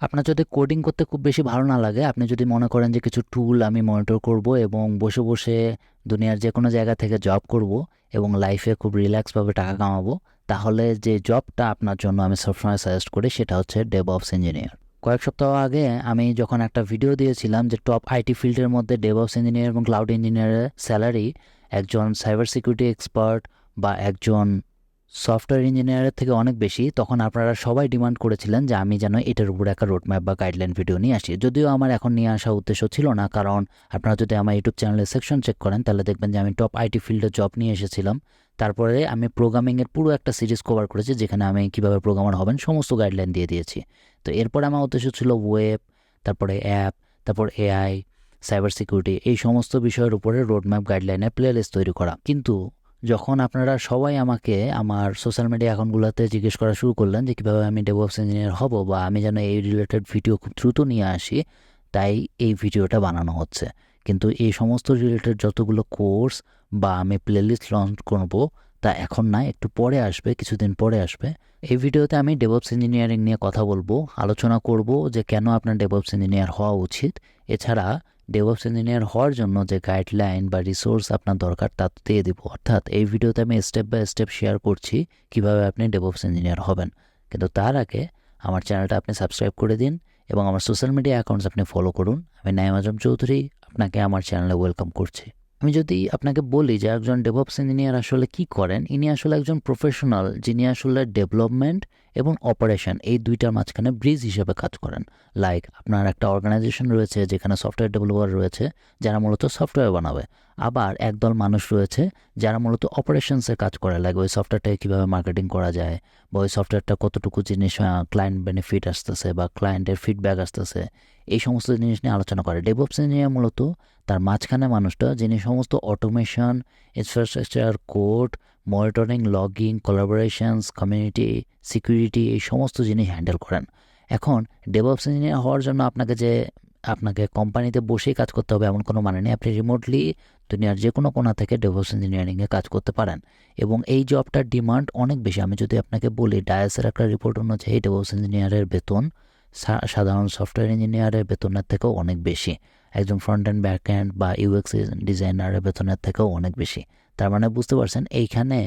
আপনার যদি কোডিং করতে খুব বেশি ভালো না লাগে, আপনি যদি মনে করেন যে কিছু টুল আমি মনিটর করব এবং বসে বসে দুনিয়ার যে কোনো জায়গা থেকে জব করব এবং লাইফে খুব রিল্যাক্সভাবে টাকা কামাবো, তাহলে যে জবটা আপনার জন্য আমি সবসময় সাজেস্ট করি সেটা হচ্ছে ডেভ অফস ইঞ্জিনিয়ার কয়েক সপ্তাহ আগে আমি যখন একটা ভিডিও দিয়েছিলাম যে টপ আইটি ফিল্ডের মধ্যে ডেভ অফস ইঞ্জিনিয়ার এবং ক্লাউড ইঞ্জিনিয়ারের স্যালারি একজন সাইবার সিকিউরিটি এক্সপার্ট বা একজন সফটওয়্যার ইঞ্জিনিয়ারের থেকে অনেক বেশি, তখন আপনারা সবাই ডিমান্ড করেছিলেন যে আমি যেন এটার উপর একটা রোডম্যাপ বা গাইডলাইন ভিডিও নিয়ে আসি। যদিও আমার এখন নিয়ে আসা উদ্দেশ্য ছিল না, কারণ আপনারা যদি আমার ইউটিউব চ্যানেলের সেকশন চেক করেন, তাহলে দেখবেন যে আমি টপ আইটি ফিল্ডে জব নিয়ে এসেছিলাম। তারপরে আমি প্রোগ্রামিংয়ের পুরো একটা সিরিজ কভার করেছি, যেখানে আমি কীভাবে প্রোগ্রামার হবেন, সমস্ত গাইডলাইন দিয়ে দিয়েছি। তো এরপরে আমার উদ্দেশ্য ছিল ওয়েব তারপরে অ্যাপ তারপর এআই সাইবার সিকিউরিটি এই সমস্ত বিষয়ের উপরে রোডম্যাপ গাইডলাইনের প্লেলিস্ট তৈরি করা। কিন্তু যখন আপনারা সবাই আমাকে আমার সোশ্যাল মিডিয়া অ্যাকাউন্টগুলোতে জিজ্ঞেস করা শুরু করলেন যে কীভাবে আমি ডেভলপস ইঞ্জিনিয়ার হব বা আমি যেন এই রিলেটেড ভিডিও খুব দ্রুত নিয়ে আসি, তাই এই ভিডিওটা বানানো হচ্ছে। কিন্তু এই সমস্ত রিলেটেড যতগুলো কোর্স বা আমি প্লেলিস্ট লঞ্চ করব, তা এখন না, একটু পরে আসবে, কিছুদিন পরে আসবে। এই ভিডিওতে আমি ডেভলপস ইঞ্জিনিয়ারিং নিয়ে কথা বলব, আলোচনা করব যে কেন আপনার ডেভলপস ইঞ্জিনিয়ার হওয়া উচিত। এছাড়া ডেভলপস ইঞ্জিনিয়ার হওয়ার জন্য যে গাইডলাইন বা রিসোর্স আপনার দরকার, তা দিয়ে দিব। অর্থাৎ এই ভিডিওতে আমি স্টেপ বাই স্টেপ শেয়ার করছি কীভাবে আপনি ডেভলপস ইঞ্জিনিয়ার হবেন। কিন্তু তার আগে আমার চ্যানেলটা আপনি সাবস্ক্রাইব করে দিন এবং আমার সোশ্যাল মিডিয়া অ্যাকাউন্টস আপনি ফলো করুন। আমি নাইম আজম চৌধুরী, আপনাকে আমার চ্যানেলে ওয়েলকাম করছি। আমি যদি আপনাকে বলি যে একজন ডেভলপস ইঞ্জিনিয়ার আসলে কি করেন, ইনি আসলে একজন প্রফেশনাল যিনি আসলে ডেভেলপমেন্ট এবং অপারেশন এই দুইটার মাঝখানে ব্রিজ হিসেবে কাজ করেন। লাইক আপনার একটা অর্গানাইজেশন রয়েছে যেখানে সফটওয়্যার ডেভেলপার রয়েছে, যারা মূলত সফটওয়্যার বানাবে। আবার একদল মানুষ রয়েছে যারা মূলত অপারেশনসের কাজ করে। লাইক ওই সফটওয়্যারটাকে কীভাবে মার্কেটিং করা যায় বা ওই সফটওয়্যারটা কতটুকু জিনিস ক্লায়েন্ট বেনিফিট আসতেছে বা ক্লায়েন্টের ফিডব্যাক আসতেছে, এই সমস্ত জিনিস নিয়ে আলোচনা করে। ডেভলপস ইঞ্জিনিয়ার মূলত তার মাঝখানে মানুষটা যিনি সমস্ত automation infrastructure code monitoring logging collaborations community security এই সমস্ত জিনিস হ্যান্ডেল করেন। এখন ডেভলপস ইঞ্জিনিয়ার হওয়ার জন্য আপনাকে যে, আপনাকে কোম্পানিতে বসেই কাজ করতে হবে এমন কোনো মানে নেই। আপনি রিমোটলি দুনিয়ার যে কোনো কোনা থেকে ডেভলপস ইঞ্জিনিয়ারিংয়ে কাজ করতে পারেন। এবং এই জবটার ডিমান্ড অনেক বেশি। আমি যদি আপনাকে বলি ডায়াসের একটা রিপোর্ট অনুযায়ী ডেভলপস ইঞ্জিনিয়ারের বেতন সাধারণ সফটওয়্যার ইঞ্জিনিয়ারের বেতনের থেকেও অনেক বেশি। একজন ফ্রন্ট অ্যান্ড ব্যাক অ্যান্ড বা ইউএক্স ডিজাইনারের বেতনের থেকেও অনেক বেশি। তার মানে বুঝতে পারছেন, এইখানে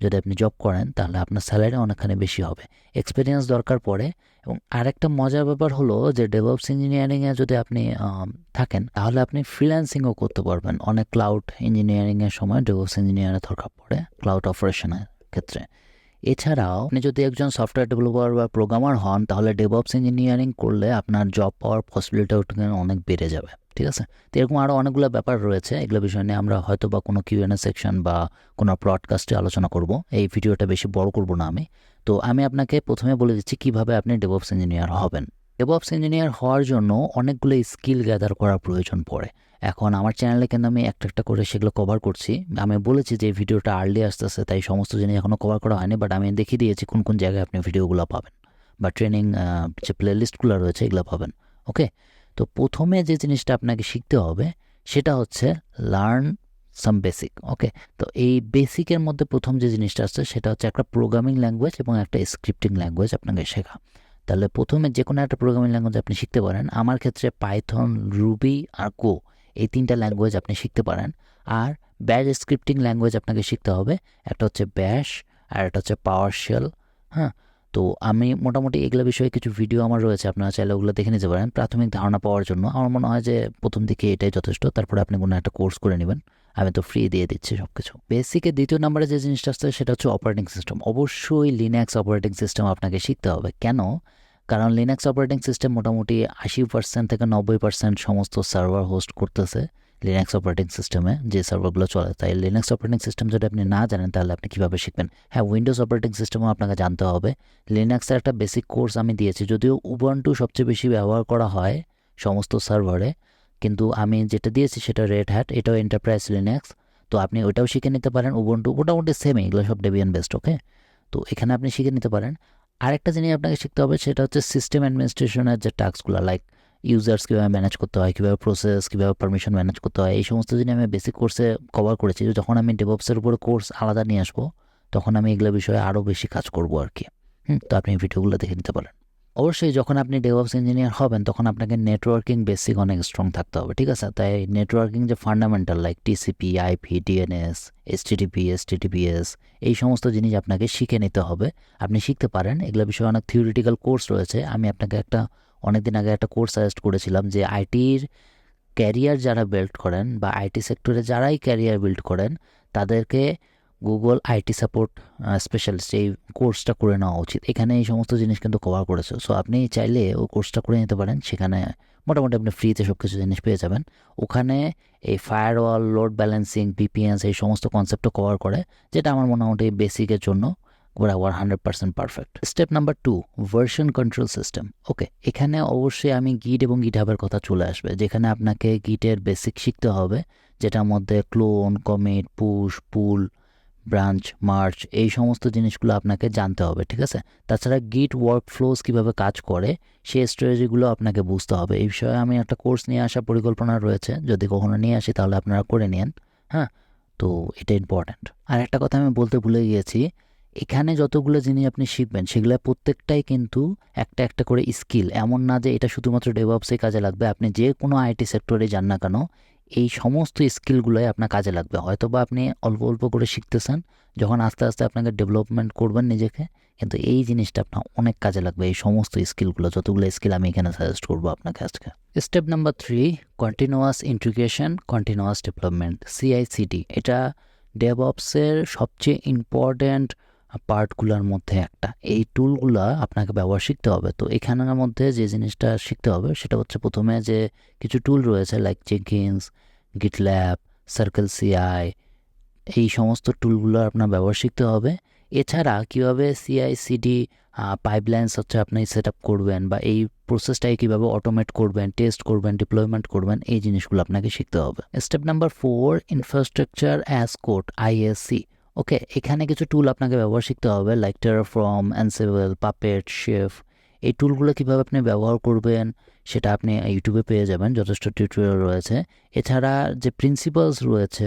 যদি আপনি জব করেন, তাহলে আপনার স্যালারি অনেকখানি বেশি হবে। এক্সপিরিয়েন্স দরকার পড়ে এবং আরেকটা মজার ব্যাপার হলো যে ডেভেলপস ইঞ্জিনিয়ারিংয়ে যদি আপনি থাকেন, তাহলে আপনি ফ্রিল্যান্সিংও করতে পারবেন। অনেক ক্লাউড ইঞ্জিনিয়ারিংয়ের সময় ডেভেলপস ইঞ্জিনিয়ারের দরকার পড়ে ক্লাউড অপারেশনের ক্ষেত্রে। এছাড়াও আপনি যদি একজন সফটওয়্যার ডেভেলপার বা প্রোগ্রামার হন, তাহলে ডেভঅপস ইঞ্জিনিয়ারিং করলে আপনার জব পাওয়ার পসিবিলিটিও অনেক বেড়ে যাবে, ঠিক আছে? তো এরকম আরও অনেকগুলো ব্যাপার রয়েছে, এগুলো বিষয় নিয়ে আমরা হয়তো বা কোনো কিউএনএ সেকশন বা কোনো ব্রডকাস্টে আলোচনা করব। এই ভিডিওটা বেশি বড় করব না আমি। তো আমি আপনাকে প্রথমে বলে দিচ্ছি কীভাবে আপনি ডেভঅপস ইঞ্জিনিয়ার হবেন। ডেভলপস ইঞ্জিনিয়ার হওয়ার জন্য অনেকগুলো স্কিল গ্যাদার করার প্রয়োজন পড়ে। এখন আমার চ্যানেলে কিন্তু আমি একটা একটা করে সেগুলো কভার করছি। আমি বলেছি যে ভিডিওটা আর্লি আসতেছে, তাই সমস্ত জিনিস এখনও কভার করা হয়নি বাট আমি দেখিয়ে দিয়েছি কোন কোন জায়গায় আপনি ভিডিওগুলো পাবেন বা ট্রেনিং যে প্লেলিস্টগুলো রয়েছে এগুলো পাবেন ওকে তো প্রথমে যে জিনিসটা আপনাকে শিখতে হবে, সেটা হচ্ছে লার্ন সাম বেসিক ওকে তো এই বেসিকের মধ্যে প্রথম যে জিনিসটা আসছে, সেটা হচ্ছে একটা প্রোগ্রামিং ল্যাঙ্গুয়েজ এবং একটা স্ক্রিপ্টিং ল্যাঙ্গুয়েজ আপনাকে শেখা। তাহলে প্রথমে যে কোনো একটা প্রোগ্রামিং ল্যাঙ্গুয়েজ আপনি শিখতে পারেন। আমার ক্ষেত্রে পাইথন রুবি আর কো এই তিনটা ল্যাঙ্গুয়েজ আপনি শিখতে পারেন। আর ব্যাশ স্ক্রিপ্টিং ল্যাঙ্গুয়েজ আপনাকে শিখতে হবে। একটা হচ্ছে ব্যাশ আর একটা হচ্ছে পাওয়ার শেল হ্যাঁ? তো আমি মোটামুটি এগুলো বিষয়ে কিছু ভিডিও আমার রয়েছে, আপনারা চাইলে ওগুলো দেখে নিতে পারেন। প্রাথমিক ধারণা পাওয়ার জন্য। আমার মনে হয় যে প্রথম দিকে এটাই যথেষ্ট। তারপরে আপনি কোনো একটা কোর্স করে নেবেন। আমি তো ফ্রি দিয়ে দিচ্ছি সব কিছু বেসিকের দ্বিতীয় নম্বরে যে জিনিসটা আসছে, সেটা হচ্ছে অপারেটিং সিস্টেম অবশ্যই লিনাক্স অপারেটিং সিস্টেম আপনাকে শিখতে হবে। কেন? কারণ লিনাক্স অপারেটিং সিস্টেম মোটামুটি আশি পার্সেন্ট থেকে নব্বই পার্সেন্ট সমস্ত সার্ভার হোস্ট করতেছে লিনাক্স অপারেটিং সিস্টেমে যে সার্ভারগুলো চলে। তাই লিনাক্স অপারেটিং সিস্টেম যদি আপনি না জানেন, তাহলে আপনি কীভাবে শিখবেন? হ্যাঁ উইন্ডোজ অপারেটিং সিস্টেমও আপনাকে জানতে হবে। লিনাক্সের একটা বেসিক কোর্স আমি দিয়েছি, যদিও উবান্টু সবচেয়ে বেশি ব্যবহার করা হয় সমস্ত সার্ভারে কিন্তু আমি যেটা দিয়েছি সেটা রেড হ্যাট এটাও এন্টারপ্রাইজ লিনাক্স তো আপনি ওটাও শিখে নিতে পারেন উবন্টু মোটামুটি সেমই এগুলো সব ডেবিয়ান বেস্ট ওকে তো এখানে আপনি শিখে নিতে পারেন। আরেকটা জিনিস আপনাকে শিখতে হবে, সেটা হচ্ছে সিস্টেম অ্যাডমিনিস্ট্রেশনের যে টাস্কগুলো লাইক ইউজার্স কীভাবে ম্যানেজ করতে হয়, কীভাবে প্রসেস কীভাবে পারমিশন ম্যানেজ করতে হয়, এই সমস্ত জিনিস আমি বেসিক কোর্সে কভার করেছি। যখন আমি ডেভপসের উপরে কোর্স আলাদা নিয়ে আসব, তখন আমি এগুলো বিষয়ে আরও বেশি কাজ করব আর কি। হুম, তো আপনি ভিডিওগুলো দেখে নিতে পারেন। অবশ্যই যখন আপনি ডেভঅপস ইঞ্জিনিয়ার হবেন, তখন আপনাকে নেটওয়ার্কিং বেসিক অনেক স্ট্রং থাকতে হবে, ঠিক আছে? তাই নেটওয়ার্কিং যে fundamental like TCP IP DNS HTTP HTTPS এই সমস্ত জিনিস আপনাকে শিখে নিতে হবে। আপনি শিখতে পারেন, এগুলো বিষয়ে অনেক থিওরিটিক্যাল কোর্স রয়েছে। আমি আপনাকে একটা অনেক দিন আগে একটা কোর্স সাজেস্ট করেছিলাম যে আইটির ক্যারিয়ার যারা বিল্ড করেন বা আইটি সেক্টরে যারাই ক্যারিয়ার বিল্ড করেন, তাদেরকে গুগল আইটি সাপোর্ট স্পেশালিস্ট এই কোর্সটা করে নেওয়া উচিত। এখানে এই সমস্ত জিনিস কিন্তু কভার করেছে। সো আপনি চাইলে ওই কোর্সটা করে নিতে পারেন। সেখানে মোটামুটি আপনি ফ্রিতে সব কিছু জিনিস পেয়ে যাবেন। ওখানে এই ফায়ারওয়াল লোড ব্যালেন্সিং পিপিএনস এই সমস্ত কনসেপ্টও কভার করে, যেটা আমার মোটামুটি বেসিকের জন্য ওরা war hundred percent perfect step number two version control system okay এখানে অবশ্যই আমি গিট এবং গিট হাবের কথা চলে আসবে, যেখানে আপনাকে গিটের বেসিক শিখতে হবে, যেটার মধ্যে clone commit push pull branch merge এই সমস্ত জিনিসগুলো আপনাকে জানতে হবে, ঠিক আছে? তাছাড়া গিট ওয়ার্ক ফ্লোজ কীভাবে কাজ করে, সেই স্ট্র্যাটেজিগুলো আপনাকে বুঝতে হবে। এই বিষয়ে আমি একটা কোর্স নিয়ে আসার পরিকল্পনা রয়েছে, যদি কখনো নিয়ে আসি তাহলে আপনারা করে নিন হ্যাঁ? তো এটা ইম্পর্ট্যান্ট আর একটা কথা আমি বলতে ভুলে গিয়েছি, এখানে যতগুলো জিনিস আপনি শিখবেন, সেগুলো প্রত্যেকটাই কিন্তু একটা একটা করে স্কিল এমন না যে এটা শুধুমাত্র ডেভঅপসে কাজে লাগবে, আপনি যে কোনো আইটি সেক্টরে যান না কেন এই সমস্ত স্কিলগুলোই আপনার কাজে লাগবে। হয়তো বা আপনি অল্প অল্প করে শিখতেছেন, যখন আস্তে আস্তে আপনাকে ডেভেলপমেন্ট করবেন নিজেকে, কিন্তু এই জিনিসটা আপনার অনেক কাজে লাগবে, এই সমস্ত স্কিলগুলো যতগুলো স্কিল আমি এখানে সাজেস্ট করব আপনাকে আজকে। Step number three continuous integration continuous development CICD এটা ডেভঅপসের সবচেয়ে ইম্পর্ট্যান্ট পার্টগুলোর মধ্যে একটা। এই টুলগুলো আপনাকে ব্যবহার শিখতে হবে। তো এখানের মধ্যে যে জিনিসটা শিখতে হবে, সেটা হচ্ছে প্রথমে যে কিছু টুল রয়েছে like Jenkins GitLab Circle CI এই সমস্ত টুলগুলো আপনার ব্যবহার শিখতে হবে। এছাড়া কীভাবে সিআই সিডি পাইপলাইন্স হচ্ছে আপনি সেট আপ করবেন বা এই প্রসেসটাকে কীভাবে অটোমেট করবেন টেস্ট করবেন ডিপ্লয়মেন্ট করবেন, এই জিনিসগুলো আপনাকে শিখতে হবে। Step number four infrastructure as code IAC okay, এখানে কিছু টুল আপনাকে ব্যবহার শিখতে হবে like Terraform Ansible Puppet Chef এই টুলগুলো কীভাবে আপনি ব্যবহার করবেন, সেটা আপনি ইউটিউবে পেয়ে যাবেন, যথেষ্ট টিউটোরিয়াল রয়েছে। এছাড়া যে প্রিন্সিপালস রয়েছে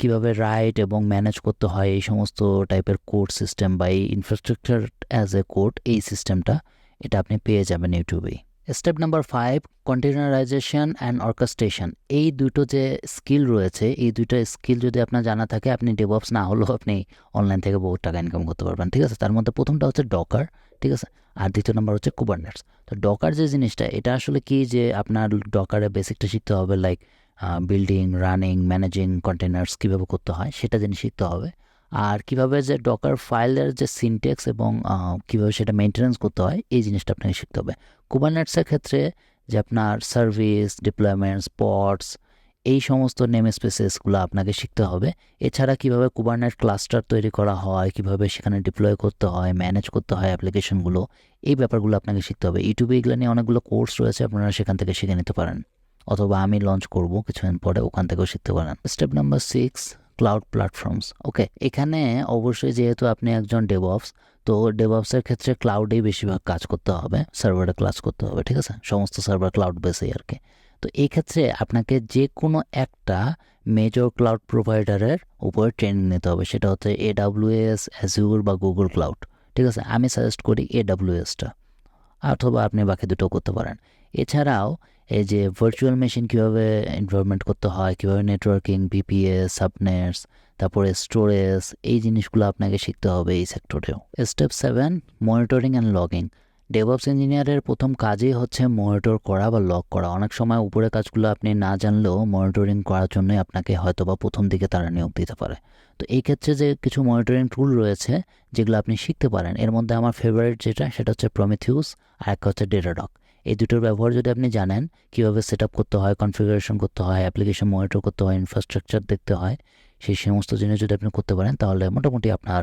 কীভাবে রাইট এবং ম্যানেজ করতে হয় এই সমস্ত টাইপের কোড সিস্টেম বা এই ইনফ্রাস্ট্রাকচার অ্যাজ এ কোড এই সিস্টেমটা এটা আপনি পেয়ে যাবেন ইউটিউবেই step number five containerization and orchestration এই দুটো যে স্কিল রয়েছে, এই দুটো স্কিল যদি আপনার জানা থাকে, আপনি ডেভঅপস না হলেও আপনি অনলাইন থেকে বহু টাকা ইনকাম করতে পারবেন, ঠিক আছে? তার মধ্যে প্রথমটা হচ্ছে ডকার ঠিক আছে? আর দ্বিতীয় নম্বর হচ্ছে কুবারনেটস তো ডকার যে জিনিসটা, এটা আসলে কি যে আপনার ডকারে বেসিকটা শিখতে হবে like building running managing containers কীভাবে করতে হয়, সেটা জিনিস শিখতে হবে। আর কীভাবে যে ডকার ফাইলের যে সিনটেক্স এবং কীভাবে সেটা মেনটেন্যান্স করতে হয়, এই জিনিসটা আপনাকে শিখতে হবে। কুবারনেটসের ক্ষেত্রে যে আপনার সার্ভিস ডিপ্লয়মেন্টস পটস এই সমস্ত নেম স্পেসেসগুলো আপনাকে শিখতে হবে। এছাড়া কীভাবে কুবারনেট ক্লাস্টার তৈরি করা হয়, কীভাবে সেখানে ডিপ্লয় করতে হয় ম্যানেজ করতে হয় অ্যাপ্লিকেশনগুলো এই ব্যাপারগুলো আপনাকে শিখতে হবে। ইউটিউবে এগুলো নিয়ে অনেকগুলো কোর্স রয়েছে, আপনারা সেখান থেকে শিখে নিতে পারেন। অথবা আমি লঞ্চ করব, কিছুদিন পরে ওখান থেকেও শিখতে পারেন। Step number six cloud platforms okay এখানে অবশ্যই যেহেতু আপনি একজন ডেভঅপস তো ডেভঅপসের ক্ষেত্রে ক্লাউডেই বেশিরভাগ কাজ করতে হবে সার্ভারে ক্লাস করতে হবে, ঠিক আছে? সমস্ত সার্ভার ক্লাউড বেসেই আর কি। তো এই ক্ষেত্রে আপনাকে যে কোনো একটা মেজর ক্লাউড প্রোভাইডারের উপরে ট্রেনিং নিতে হবে, সেটা হচ্ছে এ ডাব্লিউএস অ্যাজিউর বা গুগল ক্লাউড ঠিক আছে? আমি সাজেস্ট করি এ ডাব্লিউএসটা অথবা আপনি বাকি দুটো করতে পারেন। এছাড়াও এই যে ভার্চুয়াল মেশিন কীভাবে ইনভলভমেন্ট করতে হয়, কীভাবে নেটওয়ার্কিং বিপিএস সাবনেটস তারপরে স্টোরেজ এই জিনিসগুলো আপনাকে শিখতে হবে এই সেক্টরেও step seven monitoring and logging DevOps ইঞ্জিনিয়ারের প্রথম কাজই হচ্ছে মনিটর করা বা লগ করা। অনেক সময় উপরে কাজগুলো আপনি না জানলেও মনিটরিং করার জন্যই আপনাকে হয়তো বা প্রথম দিকে তারা নিয়োগ দিতে পারে। তো এই ক্ষেত্রে যে কিছু মনিটরিং টুল রয়েছে, যেগুলো আপনি শিখতে পারেন, এর মধ্যে আমার ফেভারিট যেটা, সেটা হচ্ছে প্রমিথিউস আর একটা হচ্ছে ডেটাডক এই দুটোর ব্যবহার যদি আপনি জানেন, কীভাবে সেট আপ করতে হয় কনফিগারেশন করতে হয় অ্যাপ্লিকেশন মনিটর করতে হয় ইনফ্রাস্ট্রাকচার দেখতে হয়, সেই সমস্ত জিনিস যদি আপনি করতে পারেন, তাহলে মোটামুটি আপনার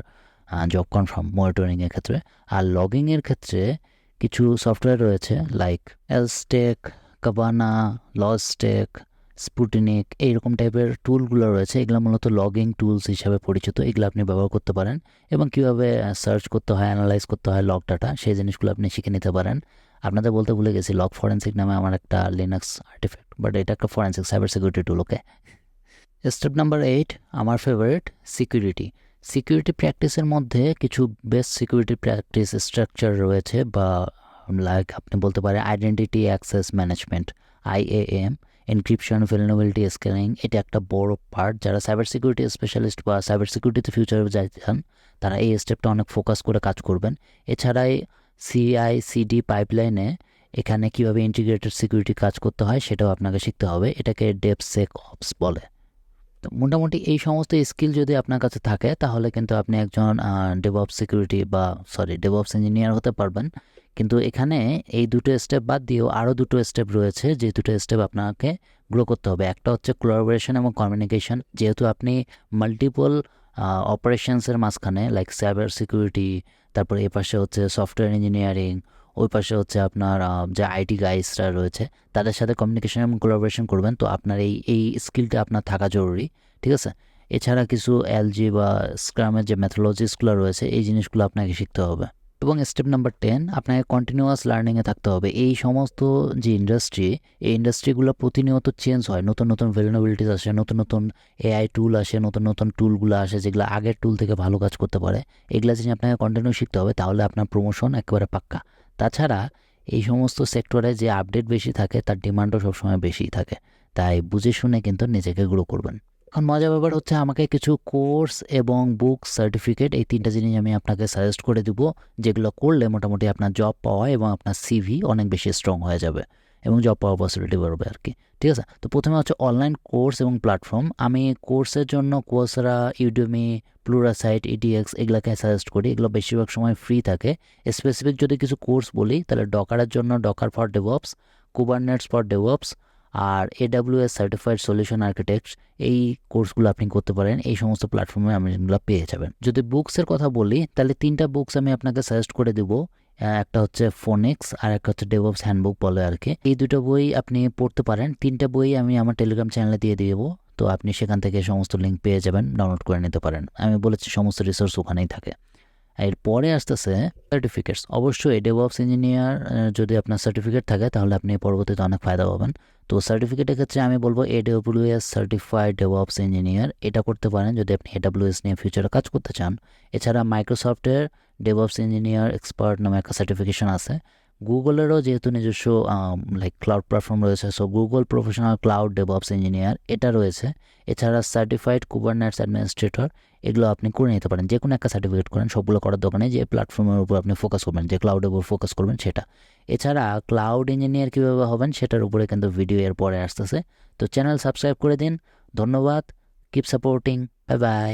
জব কনফার্ম মনিটরিংয়ের ক্ষেত্রে। আর লগিংয়ের ক্ষেত্রে কিছু সফটওয়্যার রয়েছে লাইক এলস্টেক কাবানা লজটেক স্পুটিনিক এইরকম টাইপের টুলগুলো রয়েছে। এগুলো মূলত লগিং টুলস হিসাবে পরিচিত। এগুলো আপনি ব্যবহার করতে পারেন এবং কীভাবে সার্চ করতে হয় অ্যানালাইজ করতে হয় লগ ডাটা সেই জিনিসগুলো আপনি শিখে নিতে পারেন। আপনাদের বলতে ভুলে গেছি লক ফরেন্সিক নামে আমার একটা লিনাক্স আর্টিফ্যাক্ট বাট এটা একটা forensic cyber security tool okay step number eight আমার ফেভারিট সিকিউরিটি সিকিউরিটি প্র্যাকটিসের মধ্যে কিছু বেস্ট সিকিউরিটি প্র্যাকটিস স্ট্রাকচার রয়েছে বা লাইক আপনি বলতে পারেন identity access management IAM encryption vulnerability scanning এটা একটা বড় পার্ট যারা সাইবার সিকিউরিটি স্পেশালিস্ট বা সাইবার সিকিউরিটিতে ফিউচারে যাইতে চান তারা এই স্টেপটা অনেক ফোকাস করে কাজ করবেন। এছাড়াই সিআই সিডি পাইপলাইনে এখানে কীভাবে ইন্টিগ্রেটেড সিকিউরিটি কাজ করতে হয় সেটাও আপনাকে শিখতে হবে। এটাকে ডেপসেক অপস বলে। তো মোটামুটি এই সমস্ত স্কিল যদি আপনার কাছে থাকে, তাহলে কিন্তু আপনি একজন ডেভঅপস সিকিউরিটি বা সরি ডেভঅপস ইঞ্জিনিয়ার হতে পারবেন। কিন্তু এখানে এই দুটো স্টেপ বাদ দিয়েও আরও দুটো স্টেপ রয়েছে, যে দুটো স্টেপ আপনাকে গ্রো করতে হবে। একটা হচ্ছে কোলাবোরেশন এবং কমিউনিকেশন যেহেতু আপনি মাল্টিপল অপারেশনসের মাঝখানে লাইক সাইবার সিকিউরিটি তারপর এ পাশে হচ্ছে সফটওয়্যার ইঞ্জিনিয়ারিং ওই পাশে হচ্ছে আপনার যে আইটি গাইসরা রয়েছে, তাদের সাথে কমিউনিকেশন এবং কোলাবোরেশন করবেন। তো আপনার এই এই স্কিলটা আপনার থাকা জরুরি, ঠিক আছে? এছাড়া কিছু এলজি বা স্ক্রামের যে ম্যাথোলজিসগুলো রয়েছে, এই জিনিসগুলো আপনাকে শিখতে হবে। এবং স্টেপ নাম্বার টেন আপনাকে কন্টিনিউয়াস লার্নিংয়ে থাকতে হবে। এই সমস্ত যে ইন্ডাস্ট্রি এই ইন্ডাস্ট্রিগুলো প্রতিনিয়ত চেঞ্জ হয়। নতুন নতুন ভেলনেবিলিটিস আসে, নতুন নতুন এআই টুল আসে, নতুন নতুন টুলগুলো আসে, যেগুলো আগের টুল থেকে ভালো কাজ করতে পারে। এগুলো জিনিস আপনাকে কন্টিনিউ শিখতে হবে, তাহলে আপনার প্রমোশন একেবারে পাক্কা। তাছাড়া এই সমস্ত সেক্টরে যে আপডেট বেশি থাকে, তার ডিমান্ডও সবসময় বেশি থাকে। তাই বুঝে শুনে কিন্তু নিজেকে গ্রো করবেন। এখন মজার ব্যাপার হচ্ছে আমাকে কিছু কোর্স এবং বুক সার্টিফিকেট এই তিনটা জিনিস আমি আপনাকে সাজেস্ট করে দিব, যেগুলো করলে মোটামুটি আপনার জব পাওয়া এবং আপনার সিভি অনেক বেশি স্ট্রং হয়ে যাবে এবং জব পাওয়ার পসিবিলিটি বাড়বে আর কি ঠিক আছে? তো প্রথমে হচ্ছে অনলাইন কোর্স এবং প্ল্যাটফর্ম আমি কোর্সের জন্য কোর্সরা ইউডিমি প্লুরাসাইট ইডিএক্স এগুলোকে সাজেস্ট করি। এগুলো বেশিরভাগ সময় ফ্রি থাকে। স্পেসিফিক যদি কিছু কোর্স বলি, তাহলে ডকারের জন্য Docker for DevOps Kubernetes for DevOps R AWS certified solution architects এই কোর্সগুলো আপনি করতে পারেন। এই সমস্ত প্ল্যাটফর্মে আপনি এগুলো পেয়ে যাবেন। যদি বুকসের কথা বলি, তাহলে তিনটা বুকস আমি আপনাকে সাজেস্ট করে দেবো। একটা হচ্ছে ফোনিক্স আর একটা হচ্ছে ডেভপস হ্যান্ডবুক বলে আর কি। এই দুটো বই আপনি পড়তে পারেন। তিনটা বই আমি আমার টেলিগ্রাম চ্যানেলে দিয়ে দেবো। তো আপনি সেখান থেকে সমস্ত লিঙ্ক পেয়ে যাবেন ডাউনলোড করে নিতে পারেন। আমি বলেছি সমস্ত রিসোর্স ওখানেই থাকে। এরপরে আসতেছে সার্টিফিকেটস অবশ্যই ডেভঅপস ইঞ্জিনিয়ার যদি আপনার সার্টিফিকেট থাকে, তাহলে আপনি পরবর্তীতে অনেক ফায়দা পাবেন। তো সার্টিফিকেটের ক্ষেত্রে আমি বলব এ এডব্লিউএস সার্টিফাইড ডেভঅপস ইঞ্জিনিয়ার এটা করতে পারেন যদি আপনি এডব্লিউএস নিয়ে ফিউচারে কাজ করতে চান। এছাড়া মাইক্রোসফটের ডেভঅপস ইঞ্জিনিয়ার এক্সপার্ট নামে একটা সার্টিফিকেশন আছে। গুগলেরও যেহেতু নিজস্ব লাইক ক্লাউড প্ল্যাটফর্ম রয়েছে so Google professional cloud DevOps engineer এটা রয়েছে। এছাড়া সার্টিফাইড কুবারনেটস অ্যাডমিনিস্ট্রেটর এগুলো আপনি করে নিতে পারেন। যে কোনো একটা সার্টিফিকেট করেন, সবগুলো করার দোকানে যে প্ল্যাটফর্মের উপর আপনি ফোকাস করবেন, যে ক্লাউডের উপর ফোকাস করবেন সেটা। এছাড়া ক্লাউড ইঞ্জিনিয়ার কীভাবে হবেন সেটার উপরে কিন্তু ভিডিও এর পরে আসতেছে। তো চ্যানেল সাবস্ক্রাইব করে দিন। ধন্যবাদ। Keep supporting bye bye